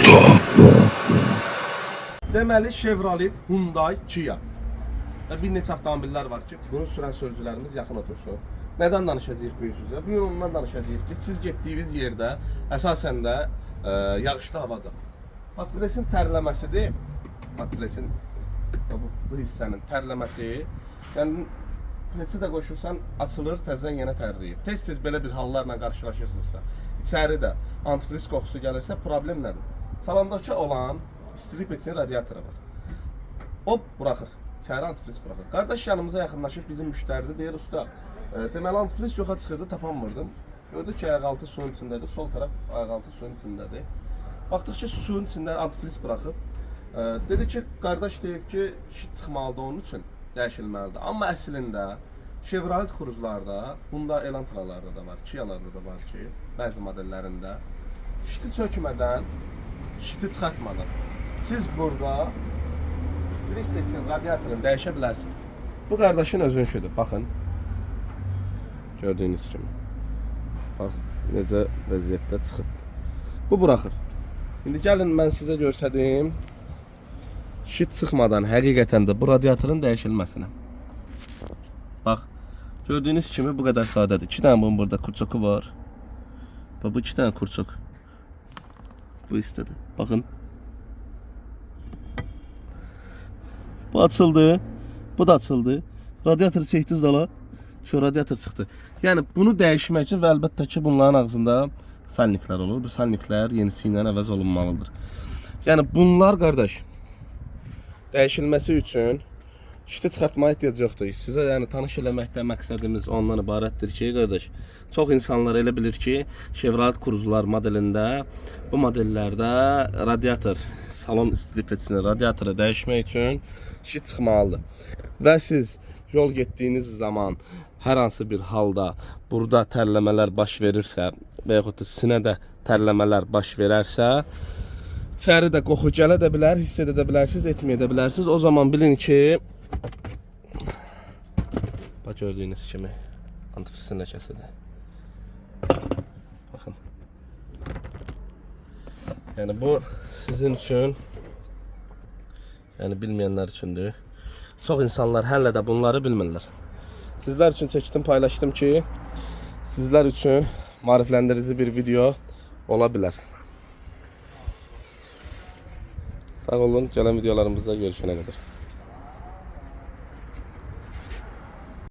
Usta. Deməli Chevrolet, Hyundai, Kia. Və bir neçə avtomobillər var ki, bunu sürən sürücülərimiz yaxın otursun. Nədən danışacağıq bu üzrə? Bu gün ondan ki, siz getdiyiniz yerdə əsasən də ə, yağışlı havadır. Patresin tərləməsidir. Patresin bu, bu hissənin tərləməsi. Yəni Peti də qoşursan açılır, təzədən yenə tərləyir. Tez-tez belə bir hallarla qarşılaşırsınızsa, içəri də antifriz qoxusu gəlirsə, problem nədir? Salondakı olan istilik petin radiatoru var. O buraxır. İçəri antifriz buraxır. Qardaş yanımıza yaxınlaşıb bizim müştəridir, deyir usta, e, deməli antifriz yoxa çıxırdı, tapanmırdım. Gördü ki, ayaqaltı suyun içindədir, sol tərəf ayaqaltı suyun içindədir. Baxdıq ki, suyun içində antifriz buraxıb. E, dedi ki, qardaş deyib ki, şit çıxmalıdır onun üçün dəyişilməlidir. Amma əslində Chevrolet Cruze-larda, bunda Elantralarda da var, Kia-larda da var ki, bəzi modellərində şiti çökmədən, şiti çıxartmadan siz burada stilik petin radiatorunu dəyişə bilərsiniz. Bu qardaşın özünküdür. Baxın. Gördüyünüz kimi. Bax necə vəziyyətdə çıxıb. Bu buraxır. İndi gəlin mən sizə göstərim. Şit çıxmadan həqiqətən də bu radiatorun dəyişilməsinə. Bax, gördüyünüz kimi bu qədər sadədir. 2 dənə bunun burada kurçoku var. Bax bu 2 dənə kurçok. Bu istədi. Baxın. Bu açıldı. Bu da açıldı. Radiator çəkdiniz dala. Şu radiator çıxdı. Yəni bunu dəyişmək üçün və əlbəttə ki, bunların ağzında salniklər olur. Bu salniklər yenisi ilə əvəz olunmalıdır. Yəni bunlar qardaş dəyişilməsi üçün şiti çıxartmaya ehtiyac yoxdur. Sizə yəni tanış eləməkdə məqsədimiz ondan ibarətdir ki, qardaş, çox insanlar elə bilir ki, Chevrolet Cruze-lar modelində bu modellərdə radiator, salon istilik peçini radiatoru dəyişmək üçün şit çıxmalıdır. Və siz yol getdiyiniz zaman hər hansı bir halda burada tərləmələr baş verirsə və yaxud da sinədə tərləmələr baş verərsə, İçəri də qoxu gələ də bilər, hiss edə də bilərsiniz, etməyə də bilərsiniz. O zaman bilin ki, bax gördüyünüz kimi antifrisin ləkəsidir. Baxın. Yəni bu sizin üçün yəni bilməyənlər üçündür. Çox insanlar hələ də bunları bilmirlər. Sizlər üçün çəkdim, paylaşdım ki, sizlər üçün maarifləndirici bir video ola bilər. Sağ olun. Gelen videolarımızda görüşene kadar.